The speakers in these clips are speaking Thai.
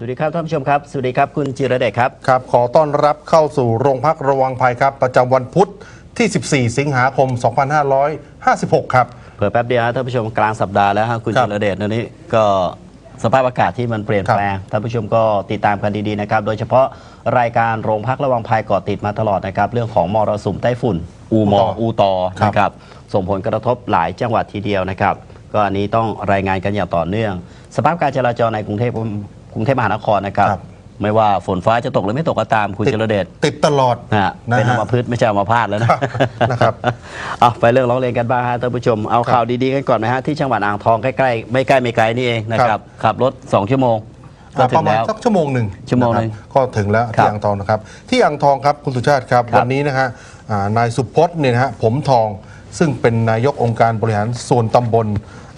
สวัสดีครับท่านผู้ชมครับ สวัสดีครับคุณจิรเดชครับ ครับ ขอต้อนรับเข้าสู่โรงพักระวังภัยครับ ประจำวันพุธที่ 14 สิงหาคม 2556 ครับ เผื่อแป๊บเดียวนะท่านผู้ชมกลางสัปดาห์แล้วฮะคุณครับจิรเดชนะนี่ก็สภาพอากาศที่มันเปลี่ยนครับแปลงท่านผู้ชมก็ติดตามกันดีๆนะครับ โดยเฉพาะรายการโรงพักระวังภัยเกาะติดมาตลอดนะครับ เรื่องของมรสุมไต้ฝุ่น อูมออูตอครับ นะครับส่งผลกระทบหลายจังหวัดทีเดียวนะครับ ก็อันนี้ต้องรายงานกันอย่างต่อเนื่อง สภาพการจราจรในกรุงเทพ กรุงเทพมหานครนะครับ ครับ ไม่ว่าฝนฟ้าจะตกหรือไม่ตกก็ตามคุณติดจิรเดชติดตลอดนะฮะนะฮะเป็นอัมพฤกษ์ไม่ใช่อัมพาตแล้วนะ นะครับ เอาไปเรื่องร้องเรียนกันบ้างฮะท่านผู้ชมเอาครับข่าวดีๆกันก่อนไหมฮะที่จังหวัดอ่างทองใกล้ๆไม่ใกล้ไม่ไกลนี่เองนะคครัรับ บขับรถ 2 ชั่วโมงก็อ่าถึประงมาณแล้ว สักชั่วโมงหนึ่งชั่วโมงหนึ่งนะครับก็ถึงแล้วครับที่อ่างทองนะครับ ที่อ่างทองครับคุณสุชาติครับ ครับวันนี้นะฮะอ่านายสุพจน์เนี่ยนะฮะผมทองซึ่งเป็นนายกองค์การบริหารส่วนตำบล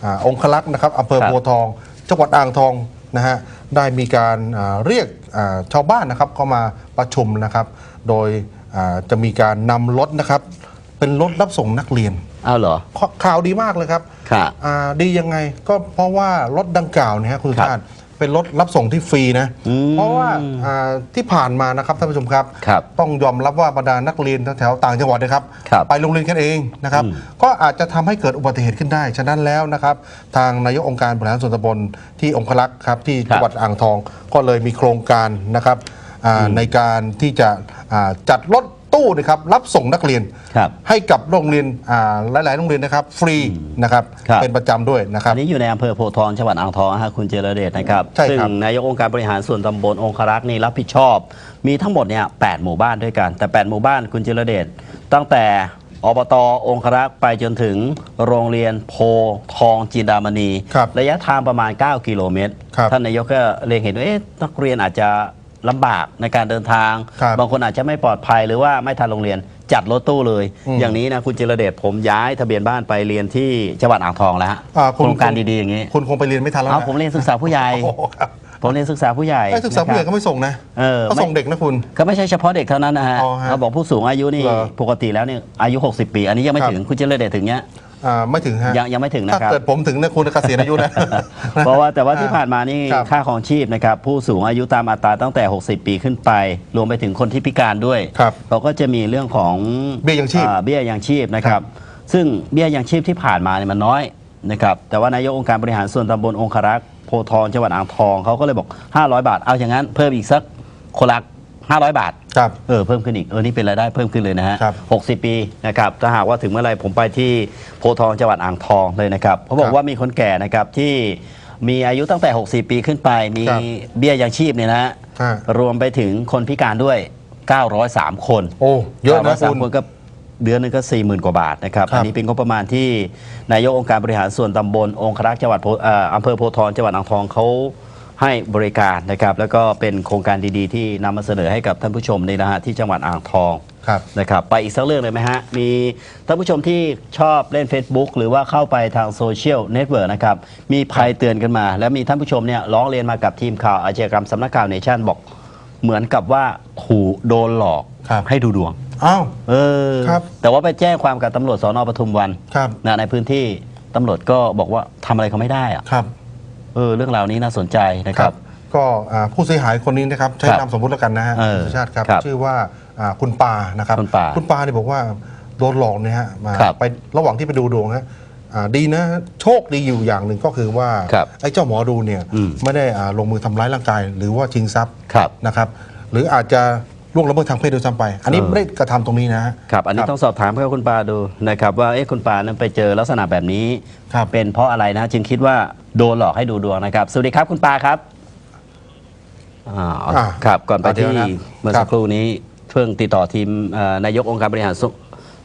อาองคลักษ์นะครับอำเภอครับโพธิ์ทอง จังหวัดอ่างทองนะฮะ ได้มีการอ่าเรียกอ่าชาวบ้านนะครับเข้ามาประชุมนะครับ โดยอ่าจะมีการนำรถนะครับเป็นรถรับส่งนักเรียนอ้าวเหรอขข่าวดีมากเลยครับครับอ่าดียังไงก็เพราะว่ารถดังกล่าวเนี่ยฮะคุณสุครับชาติ เป็นรถรับส่งที่ฟรีนะอืมเพราะว่าอ่าที่ผ่านมานะครับท่านผู้ชมครับ ครับต้องยอมรับว่าบรรดานักเรียนแถวๆต่างจังหวัดนะครับ ครับไปโรงเรียนกันเองนะครับอืมก็อาจจะทำให้เกิดอุบัติเหตุขึ้นได้ ฉะนั้นแล้วนะครับ ทางนายกองค์การบริหารส่วนตำบลที่องคลักษ์ครับที่จังหวัดอ่างทองก็เลยมีโครงการนะครับอ่าในการที่จะอ่าจัดรถ ตู้นะครับรับส่งนักเรียน ครับให้กับโรงเรียนอ่าหลาย ๆ โรงเรียนนะครับ ฟรีนะครับครับ เป็นประจำด้วยนะครัอับ นนี้อยู่ในอำเภอโพธิ์ทองจังหวัดอ่างทองฮะคุณเจรเดชนะครับ ใช่ซึ่งครับนายกองค์การบริหารส่วนตำบลองครักษ์นี่รับผิดชอบ มีทั้งหมดเนี่ยแหมู่บ้านด้วยกัน แต่ 8 หมู่บ้านคุณเจรเดชตั้งแต่อบตองครักษ์ไปจนถึงโรงเรียนโพธิ์ทองจินดามณีครับระยะทางประมาณ 9 กิโลเมตร ครับ ท่านนายกก็เล็งเห็นว่าเอ๊ะนักเรียนอาจจะ ลำบากในการเดินทางครับบางคนอาจจะไม่ปลอดภัยหรือว่าไม่ทันโรงเรียนจัดรถตู้เลย อืมอย่างนี้นะคุณจิรเดชผมย้ายทะเบียนบ้านไปเรียนที่จังหวัดอ่างทองแล้วฮะอ่าคุโคณ รงการดีๆอย่างนี้คุณคงไปเรียนไม่ทันแล้วเอานะผมเรียนศึกษาผู้ใหญ่โอ้โหครับผมเรียนศึกษาผู้ใหญ่ไอ้ศึกษาผู้ใหญ่นะคก็รับไม่ส่งนะเออเขาส่งไม่เด็กนะคุณ ก็ไม่ใช่เฉพาะเด็กเท่านั้นนะฮะอ๋อฮะเราบอกผู้สูงอายุนี่เหรอปกติแล้วเนี่ยอายุ 60 ปี อันนี้ยังไม่ครับ ถึงคุณจิรเดชถึงเนี้ย อ่าไม่ถึงฮะยังยังไม่ถึงนะถ้าครับ เกิดผมถึงเนะคุณเกษียณอายุนะ เพราะว่าแต่ว่าที่ผ่านมานี่ครับค่าของชีพนะครับผู้สูงอายุตามอัตราตั้งแต่ 60 ปีขึ้นไป รวมไปถึงคนที่พิการด้วยครับเราก็จะมีเรื่องของเบี้ยยังชีพอ่าเบี้ยยังชีพนะครับ ซึ่งเบี้ยยังชีพที่ผ่านมาเนี่ยมันน้อยนะครับแต่ว่านายกองค์การบริหารส่วนตำบลองคารักษ์โพธิ์ทองจังหวัดอ่างทองเขาก็เลยบอก 500 บาทเอาอย่างนั้นเพิ่มอีกสักคนละ 500 บาทครับ เออเพิ่มขึ้นอีกเออนี่เป็นรายได้เพิ่มขึ้นเลยนะฮะครับ60ปีนะครับถ้าหากว่าถึงเมื่อไหรผมไปที่โพธิ์ทองจังหวัดอ่างทองเลยนะครับเขาบอคกรับว่ามีคนแก่นะครับที่มีอายุตั้งแต่ 60 ปีขึ้นไป มีครับเบี้ยยังชีพเนี่ยนะฮะฮะ รวมไปถึงคนพิการด้วย 903 คน โอ้เยอะนะสามคุณ คนก็เดือนหนึงก็ 4 0,000 กว่าบาทนะครับ ครับอันนี้เป็นงบประมาณที่นายกองค์การบริหารส่วนตำบลองครักษ์จังหวัดโพเอ่ออำเภอโพธิ์ทองจังหวัดอ่างทองเขา ให้บริการนะครับ แล้วก็เป็นโครงการดีๆ ที่นำมาเสนอให้กับท่านผู้ชมนี่นะฮะที่จังหวัดอ่างทองครับ นะครับไปอีกสักเรื่องเลยไหมฮะ มีท่านผู้ชมที่ชอบเล่น Facebook หรือว่าเข้าไปทางโซเชียลเน็ตเวิร์กนะครับ มีภัยเตือนกันมา แล้วมีท่านผู้ชมเนี่ยร้องเรียนมากับทีมข่าวอาชญากรรมสำนักข่าวเนชั่นบอกเหมือนกับว่าถูกโดนหลอกครับ ให้ดูดวง อ้าว เออ ครับ แต่ว่าไปแจ้งความกับตำรวจสอนอปทุมวันครับ นะในพื้นที่ตำรวจก็บอกว่าทำอะไรเขาไม่ได้อะ ครับ เออเรื่องราวนี้น่าสนใจนะครับ ก็อ่าผู้เสียหายคนนี้นะครับใช้ครับนามสมมติแล้วกันนะฮะเออคุณสุชาติครับครับชื่อว่าอ่าคุณปานะครับคุณปาคุณปาเนี่ยบอกว่าโดนหลอกเนี่ยฮะมาครับไประหว่างที่ไปดูดวงฮะอ่าดีนะโชคดีอยู่อย่างหนึ่งก็คือว่าครับไอ้เจ้าหมอดูเนี่ยอืมไม่ได้อ่าลงมือทำร้ายร่างกาย หรือว่าชิงทรัพย์ครับนะครับ หรืออาจจะ ล่วงละเมิดทางเพศโดยซ้ำไป อันนี้เออไม่ได้กระทำตรงนี้นะฮะ ครับ อันนี้ต้องสอบถามกับคุณปาดูนะครับว่าเอ๊ะคุณปานั้นไปเจอลักษณะแบบนี้ ครับ เป็นเพราะอะไรนะจึงคิดว่าโดนหลอกให้ดูดวงนะครับ สวัสดีครับคุณปาครับอ่าอ่าครับ ก่อนไปเดี๋ยวที่นะเมื่อครัสับกครู่นี้เพิ่งติดต่อทีมเอ่อนายกองค์การบริหารส่วน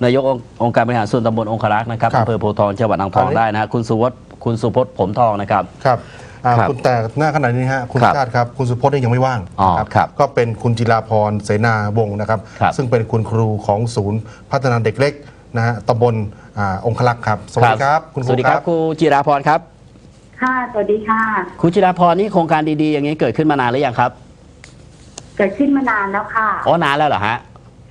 นายกองค์การบริหารส่วนตำบลองครักษ์นะครับครับอำเภอโพธิ์ทองจังหวัดอ่างทองอันนี้ได้นะคุณสุวัฒน์คุณสุพจน์ผมทองนะครับ ครับอ่า ครับคุณแต่หน้าขณะนี้ฮะคุณครับชาติครับคุณสุพจน์เนี่ยยังไม่ว่างอ๋อนะครับ ก็เป็นคุณจิราพรเสนาวงศ์นะครับ ครับซึ่งเป็นคุณครูของศูนย์พัฒนาเด็กเล็กนะฮะตำบลอ่าองคลักษ์ครับ สวัสดีครับ คุณคสรูวัสดีคครัรับบครูจิราพรครับค่ะสวัสดีค่ะ ครูจิราพรนี่โครงการดีๆ อย่างนี้เกิดขึ้นมานานหรือยังครับเกิดขึ้นมานานแล้วค่ะ อ๋อนานแล้วเหรอฮะ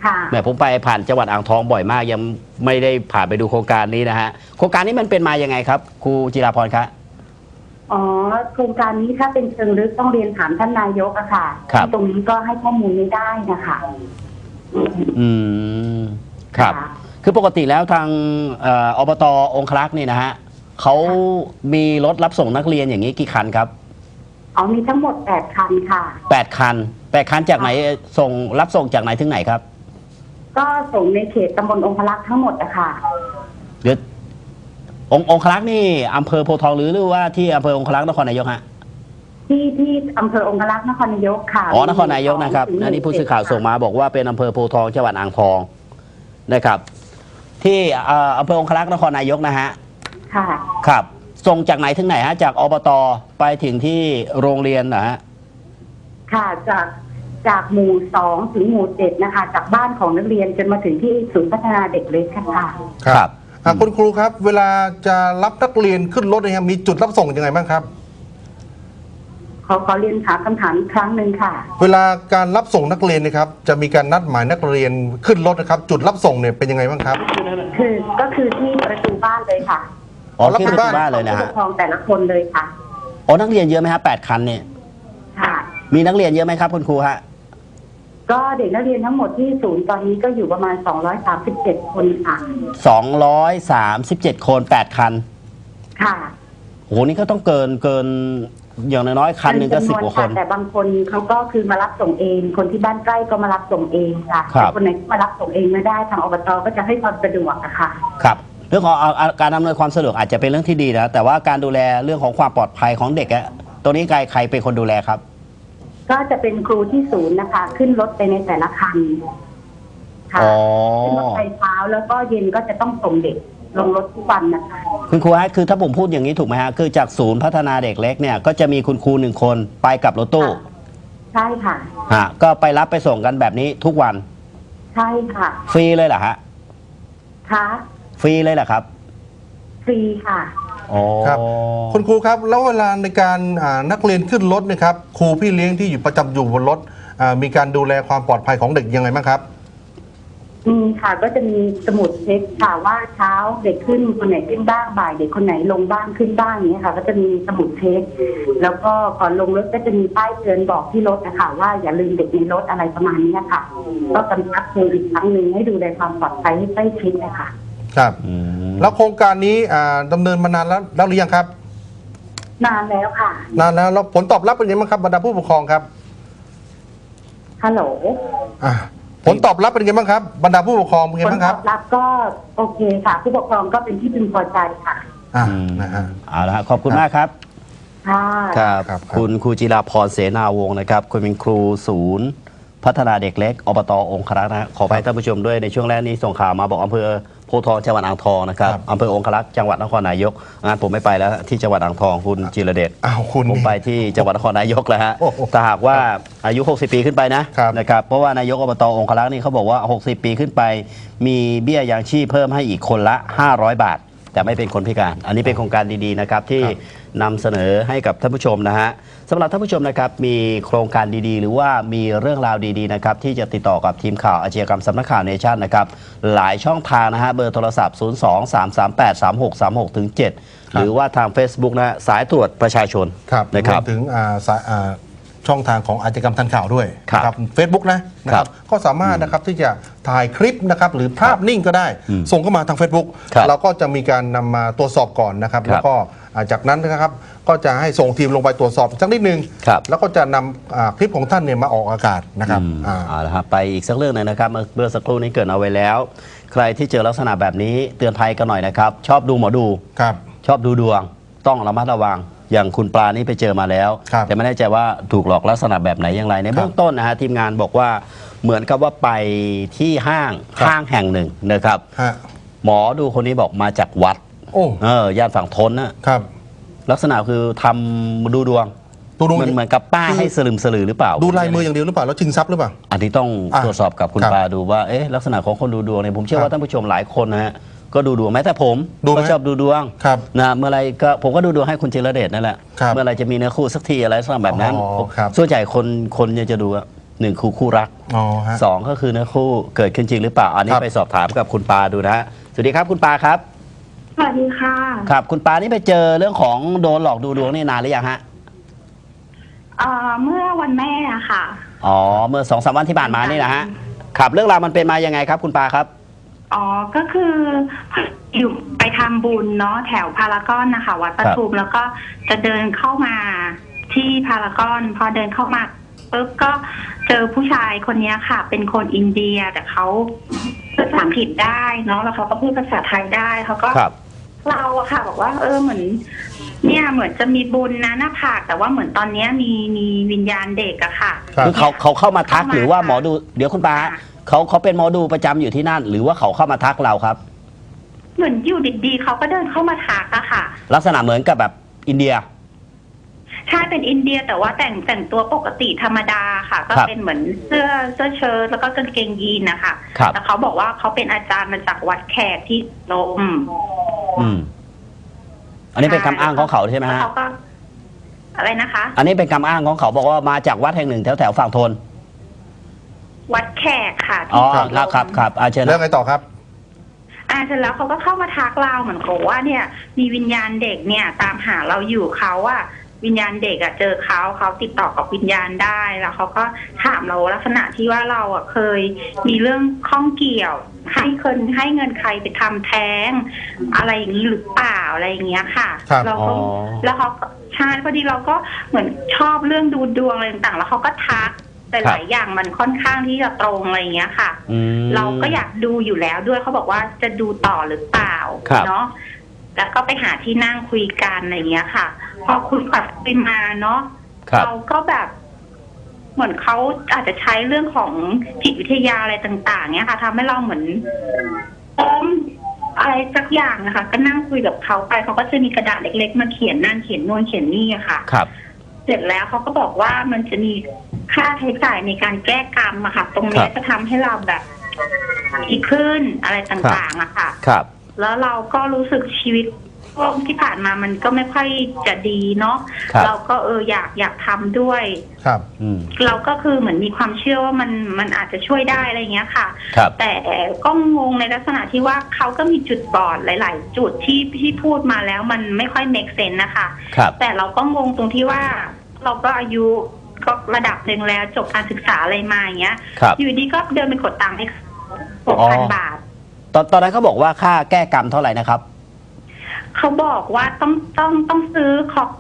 ค่ะ แหมผมไปผ่านจังหวัดอ่างทองบ่อยมาก ยังไม่ได้ผ่านไปดูโครงการนี้นะฮะโครงการนี้มันเป็นมายังไงครับครูจิราพรครับ อ๋อโครงการนี้ถ้าเป็นเชิงลึกต้องเรียนถามท่านนายกอะค่ะ ครับ ตรงนี้ก็ให้ข้อมูลไม่ได้นะคะอืมครับค่ะคือปกติแล้วทางเอ่ออบตองคลักษ์นี่นะฮะเขามีรถรับส่งนักเรียนอย่างนี้กี่คันครับอ๋อมีทั้งหมดแปดคันค่ะ8คัน8คันจากไหนส่งรับส่งจากไหนถึงไหนครับ ก็ส่งในเขตตำบลองคลักษ์ทั้งหมดอะค่ะหรือ องค์องคลักษ์นี่อำเภอโพธิ์ทองหรือหรือว่าที่อำเภอองคลักษ์นครนายกฮะที่ที่อำเภอองคลักษ์นครนายกค่ะอ๋อนครนายกนะครับถึงอันนี้ผู้สื่อข่าวเจ็ดส่งมาบอกว่าเป็นอำเภอโพธิ์ทองจังหวัดอ่างทองนะครับ ที่เอ่ออำเภอองคลักษ์นครนายกนะฮะค่ะครับส่งจากไหนถึงไหนฮะจากอบตไปถึงที่โรงเรียนนะฮะค่ะจากจากหมู่สองถึงหมู่เจ็ดนะคะ จากบ้านของนักเรียนจนมาถึงที่ศูนย์พัฒนาเด็กเล็กค่ะครับ อะคุณครูครับ เวลาจะรับนักเรียนขึ้นรถเนะครับมีจุดรับส่งยังไงบ้างครับ ขอขอเรียนถามคำถามอีกครั้งหนึ่งค่ะ เวลาการรับส่งนักเรียนนะครับ จะมีการนัดหมายนักเรียนขึ้นรถนะครับ จุดรับส่งเนี่ยเป็นยังไงบ้างครับ คือก็คือที่ประตูบ้านเลยค่ะอ๋อรับที่ที่บ้านบ้านบ้านเลยนะผู้ปฮะกครองแต่ละคนเลยค่ะ อ๋อนักเรียนเยอะไหมฮะแปดคันเนี่ยค่ะ มีนักเรียนเยอะไหมครับคุณครูฮะ ก็เด็กนักเรียนทั้งหมดที่ศูนย์ตอนนี้ก็อยู่ประมาณ 237 คนค่ะสองร้อยสามสิบเจ็ดคนแปดคันค่ะโหนี่ก็ต้องเกินเกินอย่างน้อยๆคันหนึ่งก็เป็สิบจำกวว่าคน แต่บางคนเขาก็คือมารับส่งเอง คนที่บ้านใกล้ก็มารับส่งเองค่ะครับ แต่คนไหนที่มารับส่งเองไม่ได้ทางอบตก็จะให้ความสะดวกอะค่ะ ครับเรื่องของเอาเอาการอำนวยความสะดวกอาจจะเป็นเรื่องที่ดีนะแต่ว่าการดูแลเรื่องของความปลอดภัยของเด็กอะตัวนี้ใครใครเป็นคนดูแลครับ ก็จะเป็นครูที่ศูนย์นะคะ ขึ้นรถไปในแต่ละคันค่ะอ๋อ ขึ้นรถไปเช้าแล้วก็เย็นก็จะต้องส่งเด็กลงรถทุกวันนะคะ คุณครูฮะคือถ้าผมพูดอย่างนี้ถูกไหมฮะคือจากศูนย์พัฒนาเด็กเล็กเนี่ยก็จะมีคุณครูหนึ่งคนไปกับรถตู้ใช่ค่ะ ฮะก็ไปรับไปส่งกันแบบนี้ทุกวันใช่ค่ะฟรีเลยเหรอฮะค่ะฟรีเลยเหรอครับ ฟรีค่ะ อ๋อครับคุณครูครับแล้วเวลาในการอ่านักเรียนขึ้นรถเนะครับครูพี่เลี้ยงที่อยู่ประจำอยู่บนรถอ่ามีการดูแลความปลอดภัยของเด็กยังไงบ้างครับมีค่ะก็จะมีสมุดเช็คค่ะว่าเช้าเด็กขึ้นคนไหนขึ้นบ้างบ่ายเด็กคนไหนลงบ้างขึ้นบ้างอย่างเงี้ยค่ะ ก็จะมีสมุดเช็คแล้วก็ก่อนลงรถก็จะมีป้ายเตือนบอกที่รถนะคะว่าอย่าลืมเด็กในรถอะไรประมาณเนี้ยค่ะ ก็กำชับครูอีกครั้งหนึ่งให้ดูแลความปลอดภัยให้ใกล้ชิดเลยค่ะ ครับอืมแล้วโครงการนี้อ่าดำเนินมานานแล้วแล้วหรือยังครับ นานแล้วค่ะ นานแล้วแล้วผลตอบรับเป็นยังไงบ้างครับบรรดาผู้ปกครองครับฮัลโหลอ่าผลตอบรับเป็นยังไงบ้างครับบรรดาผู้ปกครองเป็นยังผไงลบ้างตคอรับบรับก็โอเคค่ะ ผู้ปกครองก็เป็นที่พึงพอใจค่ะอ่าอืมนะฮะ เอาละฮะขอบคุณมากครับ ค่ะ ครับครับครับ คุณครูจิราพรเสนาวงศ์นะครับคุณเป็นครูศูนย์ พัฒนาเด็กเล็กอบตองครักษ์นะฮะขอไปท่านผู้ชมด้วยในช่วงแรกนี้ส่งข่าวมาบอกอำเภอ โพธิ์ทองจังหวัดอ่างทองนะครับครับ อำเภอองครักษ์จังหวัดนครนายกงานผมไม่ไปแล้วที่จังหวัดอ่างทองคุณจิรเดชอ้าวคุณ ผมไปที่จังหวัดนครนายกแล้วฮะโอ้โหถ้าหากว่าอายุ 60 ปีขึ้นไปนะครับ นะครับเพราะว่านายกอบตองครักษ์นี่เขาบอกว่า 60 ปีขึ้นไป มีเบี้ยยังชีพเพิ่มให้อีกคนละ 500 บาท แต่ไม่เป็นคนพิการ อันนี้เป็นโครงการดีๆนะครับที่ครับนำเสนอให้กับท่านผู้ชมนะฮะสำหรับท่านผู้ชมนะครับมีโครงการดีๆ หรือว่ามีเรื่องราวดีๆนะครับที่จะติดต่อกับทีมข่าวอาชญากรรมสำนักข่าวเนชั่นนะครับหลายช่องทางนะฮะเบอร์โทรศัพท์ 0 2 3 3 8 3 6 3 6ถึง7หรือว่าทาง Facebook นะฮะสายตรวจประชาชนครับนะครับวมถึงอ่าสายอ่า ช่องทางของอาชญากรรมทันข่าวด้วยครับเฟซบุ๊กนะนะคครัรับบก็สามารถนะครับที่จะถ่ายคลิปนะครับหรือภาพนิ่งก็ได้อืมส่งเข้ามาทาง Facebook ครับเราก็จะมีการนำมาตรวจสอบก่อนนะครับ ครับแล้วก็อ่าจากนั้นนะครับก็จะให้ส่งทีมลงไปตรวจสอบสักนิดนึง ครับ แล้วก็จะนำอ่าคลิปของท่านเนี่ยมาออกอากาศนะครับอืมอ่า เอาละครับไปอีกสักเรื่องหนึงนะครับเมื่อเมื่อสักครู่นี้เกริดเอาไว้แล้ว ใครที่เจอลักษณะแบบนี้เตือนภัยกันหน่อยนะครับ ชอบดูหมอดู ครับ ชอบดูดวงต้องระมัดระวัง อย่างคุณปลานี่ไปเจอมาแล้ว ครับแต่ไม่แน่ใจว่าถูกหลอกลักษณะแบบไหนอย่างไร ในเบื้องต้นนะฮะทีมงานบอกว่าเหมือนกับว่าไปที่ห้างครับ ห้างแห่งหนึ่งนะครับ ฮะหมอดูคนนี้บอกมาจากวัดโอ้เออย่านฝั่งทนนะครับ ลักษณะคือทำดูดวงดูดวง เหมือนเหมือนกับป้ายให้สลึมสลือหรือเปล่า ดูลายมืออย่างเดียวหรือเปล่าแล้วชิงทรัพย์หรือเปล่า อันนี้ต้องอะตรวจสอบกับคุณครับปาดูว่าเอ๊ะลักษณะของคนดูดวงเนี่ยผมเชื่อครัว่าบท่านผู้ชมหลายคนนะฮะ ก็ดูดวงแม้แต่ผมดูไหม ก็ชอบดูดวงครับ นะเมื่อไรก็ผมก็ดูดวงให้คุณจิรเดชนั่นแหละครับเมื่อไรจะมีเนื้อคู่สักทีอะไรสักแบบนั้น อ๋อครับ ส่วนใหญ่คนคนเนี่ยจะดูว่าหนึ่งคู่คู่รักอ๋อฮะ สองก็คือเนื้อคู่เกิดขึ้นจริงหรือเปล่าอันนี้ครับ ไปสอบถามกับคุณปาดูนะฮะสวัสดีครับคุณปาครับ สวัสดีค่ะ ครับ คุณปานี่ไปเจอเรื่องของโดนหลอกดูดวงนี่นานหรือยังฮะเอ่อเมื่อวันแม่อะค่ะ อ๋อเมื่อสองสามวันที่ผ่านมานี่นะฮะครับเรื่องราวมันเป็นมายังไงครับ คุณปาครับ อ๋อ ก็คืออยู่ไปทำบุญเนาะแถวพารากอนนะคะ วัดปทุมแล้วก็จะเดินเข้ามาที่พารากอนพอเดินเข้ามาปุ๊บก็เจอผู้ชายคนนี้ค่ะ เป็นคนอินเดียแต่เขาพูดภาษาอังกฤษได้เนาะแล้วเขาก็พูดภาษาไทยได้เขาก็ครับ เราอะค่ะ บอกว่า เออเหมือน เนี่ยเหมือนจะมีบุญนะหน้าผากแต่ว่าเหมือนตอนเนี้ยมีมีวิญญาณเด็กอะค่ะ ครับ คือเขาเขาเข้ามาทักเข้ามาหรือว่าหมอดูเดี๋ยวคุณปาค่ะ เขาเขาเป็นหมอดูประจำอยู่ที่นั่น หรือว่าเขาเข้ามาทักเราครับ เหมือนอยู่ดีๆเขาก็เดินเข้ามาทักอะค่ะ ลักษณะเหมือนกับแบบอินเดีย ใช่เป็นอินเดียแต่ว่าแต่งแต่งตัวปกติธรรมดาค่ะ ก็ครับ เป็นเหมือนเสื้อเสื้อเชิ้ตแล้วก็กางเกงยีนนะคะครับ แต่เขาบอกว่าเขาเป็นอาจารย์มาจากวัดแขกที่ลม อืม อันนี้เป็นคำอ้างของเขาใช่ไหมแล้วฮะเขาก็อะไรนะคะ อันนี้เป็นคำอ้างของเขาบอกว่ามาจากวัดแห่งหนึ่งแถวแถวๆฝั่งทนวัดแขกค่ะอ๋อที่ครับครับครับอาเชิญเรื่องนะไงต่อครับ อ่าเสร็จแล้วเขาก็เข้ามาทักเราเหมือนกับว่าเนี่ย มีวิญญาณเด็กเนี่ย ตามหาเราอยู่เขาว่าวิญญาณเด็กอะเจอเขาเขาติดต่อกับวิญญาณได้แล้วเขาก็ถามเราลักษณะที่ว่าเราอะเคย มีเรื่องข้องเกี่ยว ให้คนให้เงินใครไปทำแท้ง อะไรอย่างนี้หรือเปล่าอะไรอย่างเงี้ยค่ะครับเราก็อ๋อ แล้วเขาก็ใช่พอดีเราก็เหมือนชอบเรื่องดูดวงอะไรต่างๆ แล้วเขาก็ทักแต่หลายอย่างมันค่อนข้างที่จะตรงอะไรอย่างเงี้ยค่ะ อืม เราก็อยากดูอยู่แล้วด้วยเขาบอกว่าจะดูต่อหรือเปล่าครับ เนาะแล้วก็ไปหาที่นั่งคุยกันอะไรอย่างเงี้ยค่ะ พอคุยกับไปมาเนาะครับ เราก็แบบ เหมือนเขาอาจจะใช้เรื่องของจิตวิทยาอะไรต่าง ๆ เนี้ยค่ะทำให้เราเหมือนเอิ่มอะไรสักอย่างนะคะ ก็นั่งคุยกับเขาไปเขาก็จะมีกระดาษเล็ก ๆ มาเขียนนั่นเขียนโน่นเขียนนี่อะค่ะ ครับ เสร็จแล้วเขาก็บอกว่ามันจะมีค่าใช้จ่ายในการแก้กรรมอะค่ะ ตรงเนี้ยครับจะทำให้เราแบบดีขึ้นอะไรต่างๆอะค่ะ ครับ แล้วเราก็รู้สึกชีวิต ช่วงที่ผ่านมามันก็ไม่ค่อยจะดีเนาะครับ เราก็เอออยากอยากทำด้วย ครับ อืมเราก็คือเหมือนมีความเชื่อว่ามันมันอาจจะช่วยได้อะไรอย่างเงี้ยค่ะ ครับ แต่ก็งงในลักษณะที่ว่าเขาก็มีจุดบอดหลาย ๆ จุดที่ที่พูดมาแล้วมันไม่ค่อย make sense นะคะ ครับ แต่เราก็งงตรงที่ว่า เราก็อายุก็ระดับหนึ่งแล้วจบการศึกษาอะไรมาอย่างเงี้ย ครับ อยู่ดีก็เดินไปกดตังค์ให้หกอ๋พันอบาท ตอนตอนนั้นเขาบอกว่าค่าแก้กรรมเท่าไหร่นะครับ เขาบอกว่าต้องต้องต้องซื้อของ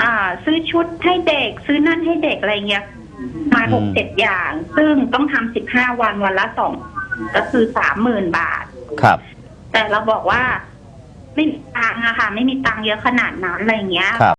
อ่า ซื้อชุดให้เด็ก ซื้อนั่นให้เด็กอะไรเงี้ยมาอืมหกเจ็ดอย่าง ซึ่งต้องทำสิบห้าวันวันละสองก็คือสามหมื่นบาท ครับ แต่เราบอกว่า ไม่มีตังค์อะค่ะ ไม่มีตังค์เยอะขนาดนั้นอะไรเงี้ยครับ